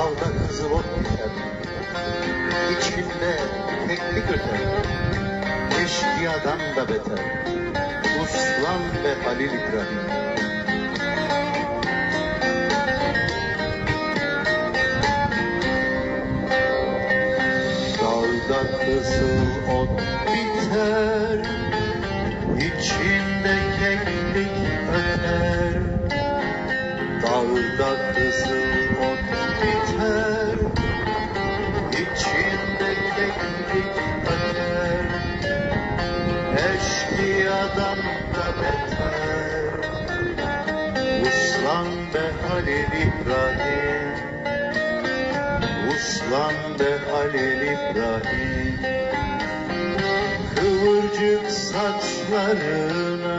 Dalda kızıl ot biter, içinde keklik öter. Eşkıyadan da beter, Uslan ve Halil İbrahim. Dağda kızıl ot biter, içinde keklik öter. Dağda kızıl Halil İbrahim. Uslan be Halil İbrahim. Kıvırcık saçlarına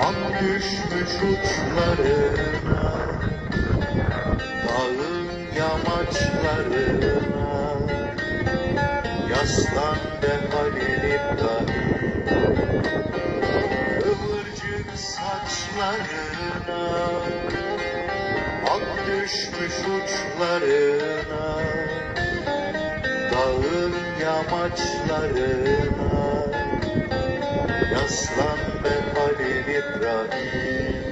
Ak düşmüş uçlarına Dağın yamaçlarına. Yaslan be Halil İbrahim saçlarına Ak düşmüş uçlarına Dağın yamaçlarına Yaslan be Halil İbrahim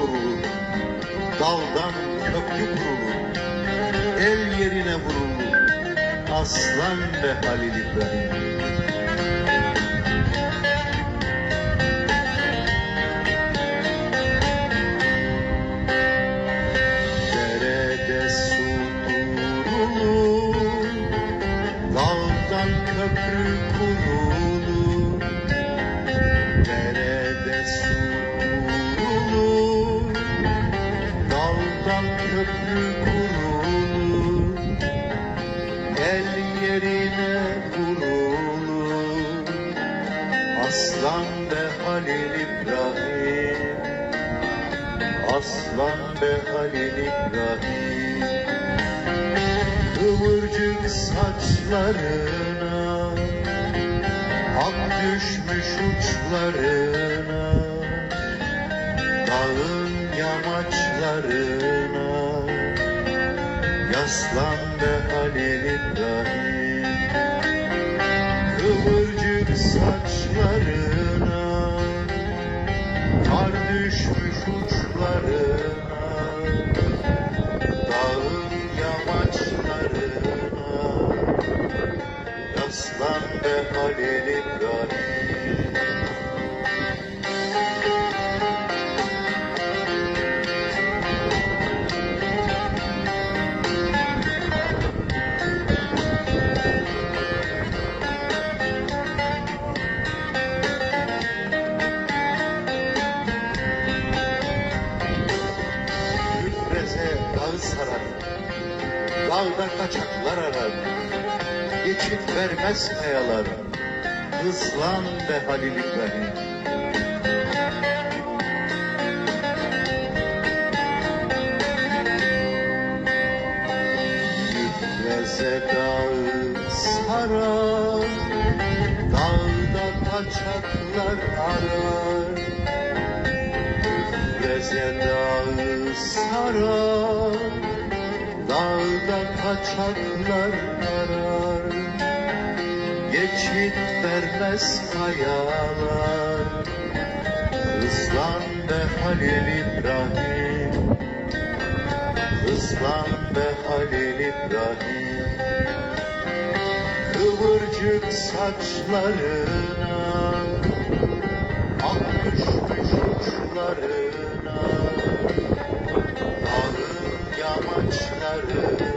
Durulur, daldan köprü kurulur, el yerine vurulur, aslan ve Halil İbrahim. Aslan be Halil İbrahim, aslan be Halil İbrahim, kıvırcık saçlarına, Ak düşmüş uçlarına Dağın yamaçlarına. Yaslan be Halil İbrahim saçlarına Kar düşmüş uçlarına Dağın yamaçlarına Yaslan be Halil İbrahim Dağda kaçaklar arar Geçit vermez kayalar. Hızlan be Halil İbrahim. Müfreze dağı sarar Dağda kaçaklar arar Müfreze dağı sarar Kaçaklar arar Geçit vermez kayalar. Hızlan be Halil İbrahim. Hızlan be Halil İbrahim. Kıvırcık saçlarına Ak düşmüş uçlarına Dağın yamaçlarına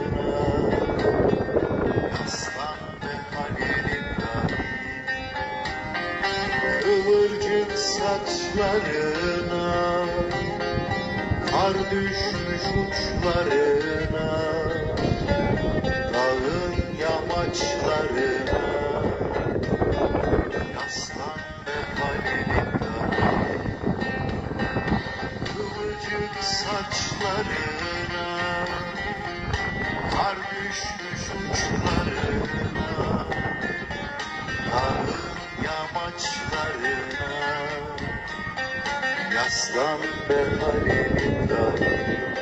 saçlarına Kar düşmüş uçlarına Dağın yamaçlarına Aslan ve Halil'in dahi